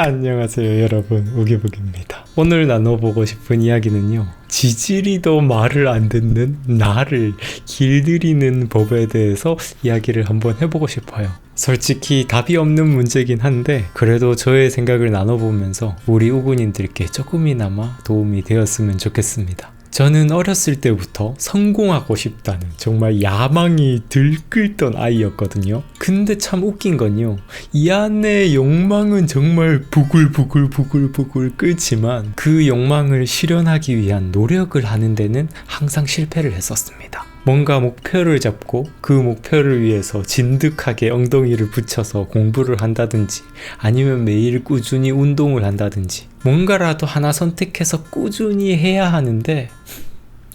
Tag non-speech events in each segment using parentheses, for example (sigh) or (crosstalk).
안녕하세요 여러분. 우기북입니다. 오늘 나눠보고 싶은 이야기는요 지질이도 말을 안 듣는 나를 길들이는 법에 대해서 이야기를 한번 해보고 싶어요. 솔직히 답이 없는 문제긴 한데 그래도 저의 생각을 나눠보면서 우리 우군인들께 조금이나마 도움이 되었으면 좋겠습니다 저는 어렸을 때부터 성공하고 싶다는 정말 야망이 들끓던 아이였거든요. 근데 참 웃긴 건요. 이 안에 욕망은 정말 부글부글부글부글 끓지만 그 욕망을 실현하기 위한 노력을 하는 데는 항상 실패를 했었습니다. 뭔가 목표를 잡고 그 목표를 위해서 진득하게 엉덩이를 붙여서 공부를 한다든지 아니면 매일 꾸준히 운동을 한다든지 뭔가라도 하나 선택해서 꾸준히 해야 하는데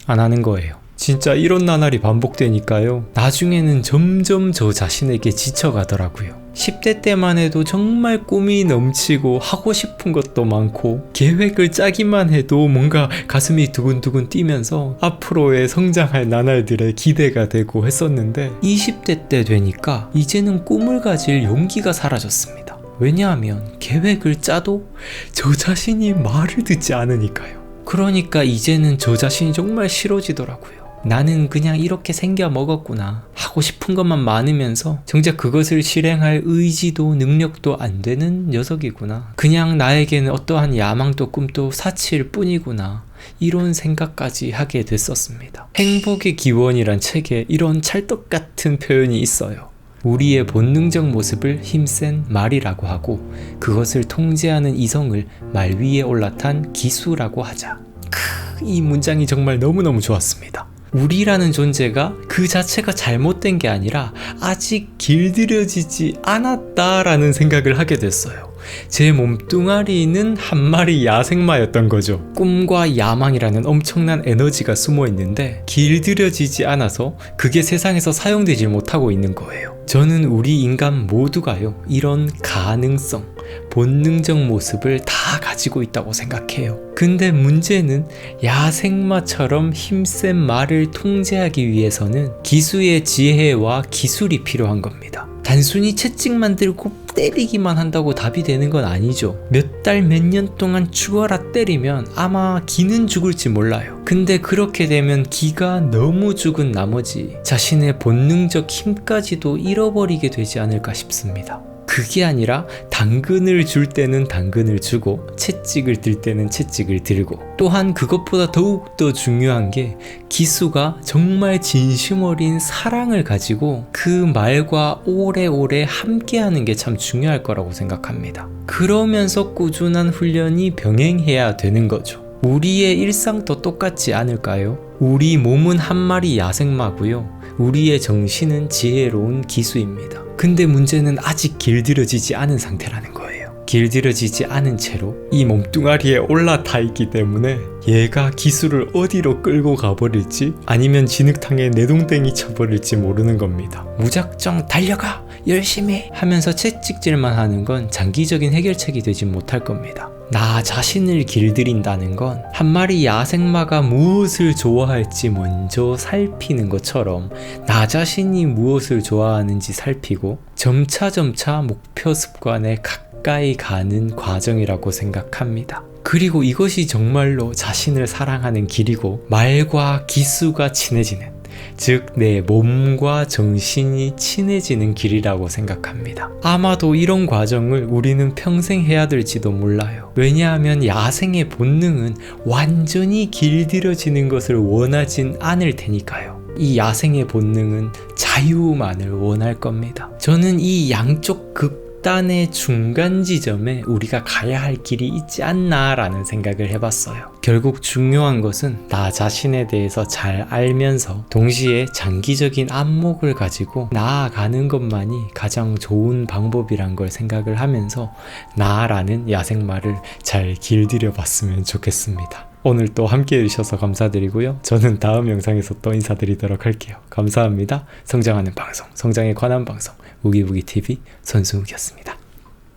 안 하는 거예요. 진짜 이런 나날이 반복되니까요. 나중에는 점점 저 자신에게 지쳐가더라고요. 10대 때만 해도 정말 꿈이 넘치고 하고 싶은 것도 많고 계획을 짜기만 해도 뭔가 가슴이 두근두근 뛰면서 앞으로의 성장할 나날들에 기대가 되고 했었는데 20대 때 되니까 이제는 꿈을 가질 용기가 사라졌습니다. 왜냐하면 계획을 짜도 저 자신이 말을 듣지 않으니까요. 그러니까 이제는 저 자신이 정말 싫어지더라고요. 나는 그냥 이렇게 생겨 먹었구나. 하고 싶은 것만 많으면서 정작 그것을 실행할 의지도 능력도 안 되는 녀석이구나. 그냥 나에게는 어떠한 야망도 꿈도 사치일 뿐이구나. 이런 생각까지 하게 됐었습니다. 행복의 기원이란 책에 이런 찰떡 같은 표현이 있어요. 우리의 본능적 모습을 힘센 말이라고 하고 그것을 통제하는 이성을 말 위에 올라탄 기수라고 하자. 크, 이 문장이 정말 너무너무 좋았습니다. 우리라는 존재가 그 자체가 잘못된 게 아니라 아직 길들여지지 않았다라는 생각을 하게 됐어요. 제 몸뚱아리는 한 마리 야생마였던 거죠. 꿈과 야망이라는 엄청난 에너지가 숨어 있는데 길들여지지 않아서 그게 세상에서 사용되지 못하고 있는 거예요. 저는 우리 인간 모두가요, 이런 가능성, 본능적 모습을 다 가지고 있다고 생각해요. 근데 문제는 야생마처럼 힘센 말을 통제하기 위해서는 기수의 지혜와 기술이 필요한 겁니다. 단순히 채찍 만들고 때리기만 한다고 답이 되는 건 아니죠. 몇 달, 몇 년 동안 죽어라 때리면 아마 기는 죽을지 몰라요. 근데 그렇게 되면 기가 너무 죽은 나머지 자신의 본능적 힘까지도 잃어버리게 되지 않을까 싶습니다. 그게 아니라 당근을 줄 때는 당근을 주고 채찍을 들 때는 채찍을 들고 또한 그것보다 더욱더 중요한 게 기수가 정말 진심 어린 사랑을 가지고 그 말과 오래오래 함께하는 게 참 중요할 거라고 생각합니다. 그러면서 꾸준한 훈련이 병행해야 되는 거죠. 우리의 일상도 똑같지 않을까요? 우리 몸은 한 마리 야생마고요. 우리의 정신은 지혜로운 기수입니다. 근데 문제는 아직 길들여지지 않은 상태라는 거예요. 길들여지지 않은 채로 이 몸뚱아리에 올라타 있기 때문에 얘가 기술을 어디로 끌고 가버릴지 아니면 진흙탕에 내동댕이 쳐버릴지 모르는 겁니다. 무작정 달려가! 열심히! 하면서 채찍질만 하는 건 장기적인 해결책이 되지 못할 겁니다. 나 자신을 길들인다는 건 한 마리 야생마가 무엇을 좋아할지 먼저 살피는 것처럼 나 자신이 무엇을 좋아하는지 살피고 점차점차 목표 습관에 가까이 가는 과정이라고 생각합니다. 그리고 이것이 정말로 자신을 사랑하는 길이고 말과 기수가 친해지는 즉, 내 몸과 정신이 친해지는 길이라고 생각합니다. 아마도 이런 과정을 우리는 평생 해야 될지도 몰라요. 왜냐하면 야생의 본능은 완전히 길들여지는 것을 원하진 않을 테니까요. 이 야생의 본능은 자유만을 원할 겁니다. 저는 이 양쪽 극 극단의 중간 지점에 우리가 가야 할 길이 있지 않나라는 생각을 해봤어요. 결국 중요한 것은 나 자신에 대해서 잘 알면서 동시에 장기적인 안목을 가지고 나아가는 것만이 가장 좋은 방법이란 걸 생각을 하면서 나라는 야생마를 잘 길들여 봤으면 좋겠습니다. 오늘 또 함께 해주셔서 감사드리고요. 저는 다음 영상에서 또 인사드리도록 할게요. 감사합니다. 성장하는 방송, 성장에 관한 방송, 우기우기TV 선수욱이었습니다.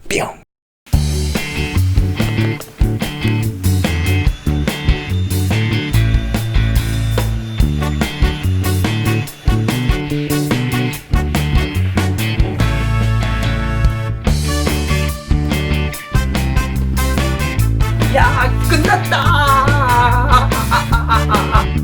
뿅! 야 끝났다 (laughs)